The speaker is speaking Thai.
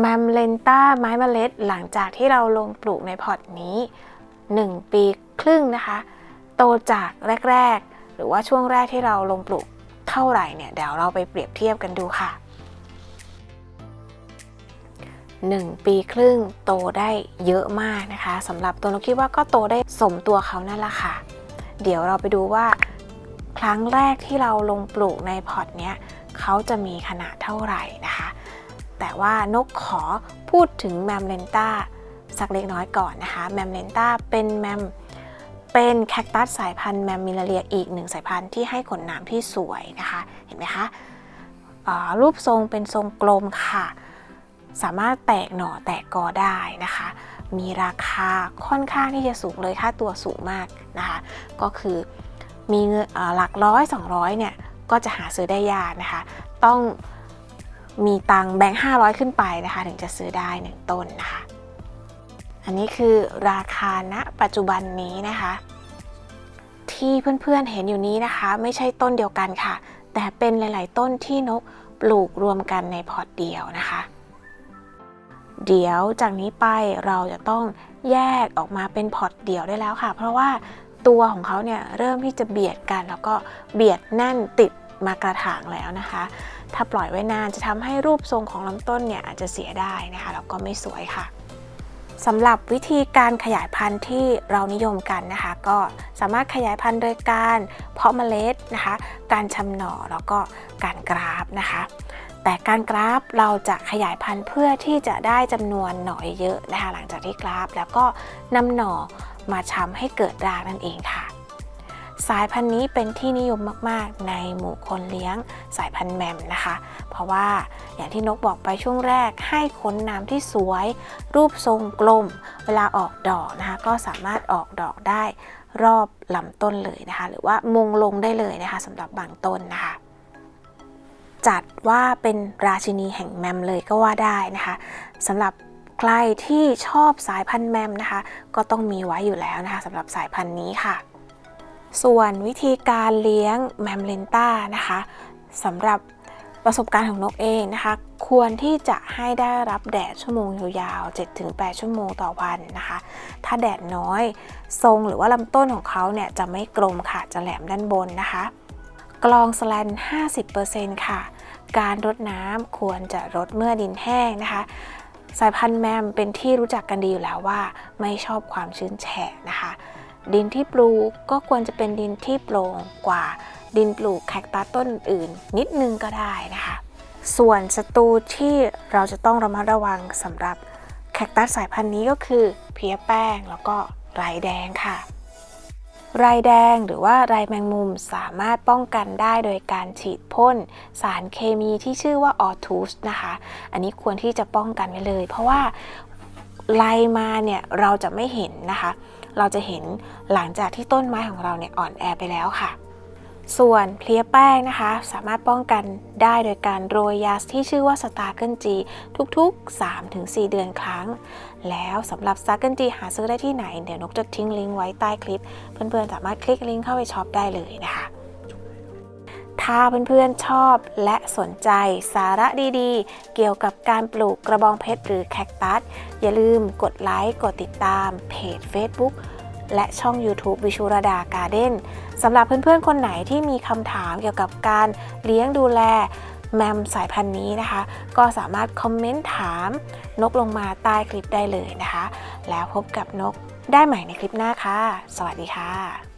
แมมเลนต้าไม้เมล็ดหลังจากที่เราลงปลูกในพอร์ตนี้ 1 ปีครึ่งนะคะ โตจากแรก ๆ หรือว่าช่วงแรกที่เราลงปลูกเท่าไหร่เนี่ยเดี๋ยวเราไปเปรียบเทียบกันดูค่ะ 1 ปีครึ่งโตได้เยอะมากนะคะสำหรับตัวเราคิดว่าก็โตได้สมตัวเขานั่นแหละค่ะ เดี๋ยวเราไปดูว่า ครั้งแรกที่เราลงปลูกในพอร์ตเนี้ยเขาจะมีขนาดเท่าไหร่นะคะ แต่ว่านกขอพูดถึงแมมเลนต้าสักเล็กน้อยก่อนนะคะ แมมเลนต้าเป็นแมมเป็นแคคตัสสายพันธุ์แมมมิลาเรียอีกหนึ่งสายพันธุ์ที่ให้ขนหนามที่สวยนะคะ เห็นไหมคะรูปทรงเป็นทรงกลมค่ะ สามารถแตกหน่อแตกกอได้นะคะ มีราคาค่อนข้างที่จะสูงเลยค่าตัวสูงมากนะคะ ก็คือมีเงินอ่าหลักร้อย 200เนี่ยก็จะหาซื้อได้ยากนะคะ ต้อง มีตังแบงค์500ขึ้นไปนะคะ ถึงจะซื้อได้1ต้นนะคะ อันนี้คือราคาณปัจจุบันนี้นะคะ ที่เพื่อนๆเห็นอยู่นี้นะคะ ไม่ใช่ต้นเดียวกันค่ะ แต่เป็นหลาย ๆ ต้นที่นกปลูกรวมกันในพอร์ตเดียวนะคะ เดี๋ยวจากนี้ไปเราจะต้องแยกออกมาเป็นพอร์ตเดี่ยวได้แล้วค่ะ เพราะว่าตัวของเขาเนี่ยเริ่มที่จะเบียดกันแล้วก็เบียดแน่นติดมากระถางแล้วนะคะ ถ้าปล่อยไว้นานจะทำให้รูปทรงของลำต้นเนี่ยอาจจะเสียได้นะคะแล้วก็ไม่สวยค่ะสำหรับวิธีการขยายพันธุ์ที่เรานิยมกันนะคะ ก็สามารถขยายพันธุ์โดยการเพาะเมล็ดนะคะ การชำหน่อแล้วก็การกราฟนะคะ แต่การกราฟเราจะขยายพันธุ์เพื่อที่จะได้จำนวนหน่อเยอะนะคะ หลังจากที่กราฟ แล้วก็นำหน่อมาชำให้เกิดรากนั่นเองค่ะ สายพันธุ์นี้เป็นที่นิยมมาก ๆ ในหมู่คนเลี้ยงสายพันธุ์แมมนะคะ เพราะว่าอย่างที่นกบอกไปช่วงแรกให้ขนน้ำที่สวย รูปทรงกลม เวลาออกดอกนะคะก็สามารถออกดอกได้รอบลำต้นเลยนะคะ หรือว่ามงลงได้เลยนะคะสำหรับบางต้นนะคะ จัดว่าเป็นราชินีแห่งแมมเลยก็ว่าได้นะคะสำหรับใครที่ชอบสายพันธุ์แมมนะคะ ก็ต้องมีไว้อยู่แล้วนะคะสำหรับสายพันธุ์นี้ค่ะ ส่วนวิธีการเลี้ยงแมมเลนต้านะคะสำหรับประสบการณ์ของนกเองนะคะ ควรที่จะให้ได้รับแดดชั่วโมงยาวๆ 7-8 ชั่วโมงต่อวันนะคะ ถ้าแดดน้อยทรงหรือว่าลำต้นของเขาเนี่ยจะไม่กลมค่ะ จะแหลมด้านบนนะคะกรองสแลน 50%ค่ะ การรดน้ำควรจะรดเมื่อดินแห้งนะคะ สายพันธุ์แมมเป็นที่รู้จักกันดีอยู่แล้วว่า ไม่ชอบความชื้นแฉะนะคะ ดินที่ปลูกก็ควรจะเป็นดินที่โปร่งกว่าดินปลูกแคคตัสต้นอื่นนิดนึงก็ได้นะคะ ส่วนศัตรูที่เราจะต้องระมัดระวังสำหรับแคคตัสสายพันธุ์นี้ก็คือเพี้ยแป้งแล้วก็ไรแดงค่ะ ไรแดงหรือว่าไรแมงมุมสามารถป้องกันได้โดยการฉีดพ่นสารเคมีที่ชื่อว่าออทูสนะคะ อันนี้ควรที่จะป้องกันไว้เลย เพราะว่าไล่มาเนี่ยเราจะไม่เห็นนะคะ เราจะเห็นหลังจากที่ต้นไม้ของเราเนี่ยอ่อนแอไปแล้วค่ะ ส่วนเพลียแป้งนะคะ สามารถป้องกันได้โดยการโรยยาที่ชื่อว่าสตาร์เกิลจีทุกๆ 3-4 เดือนครั้ง แล้วสำหรับสตาร์เกิลจีหาซื้อได้ที่ไหน เดี๋ยวนกจะทิ้งลิงก์ไว้ใต้คลิป เพื่อนๆสามารถคลิกลิงก์เข้าไปช็อปได้เลยนะคะ ถ้าเพื่อนๆชอบและสนใจสาระดีๆ เกี่ยวกับการปลูกกระบองเพชรหรือแคคตัส อย่าลืมกดไลค์กดติดตามเพจ Facebook และช่อง YouTube วิชุรดาการ์เด้นสำหรับเพื่อนๆ คนไหนที่มีคำถามเกี่ยวกับการเลี้ยงดูแลแมมสายพันธุ์นี้นะคะ ก็สามารถคอมเมนต์ถามนกลงมาใต้คลิปได้เลยนะคะ แล้วพบกับนกได้ใหม่ในคลิปหน้าค่ะ สวัสดีค่ะ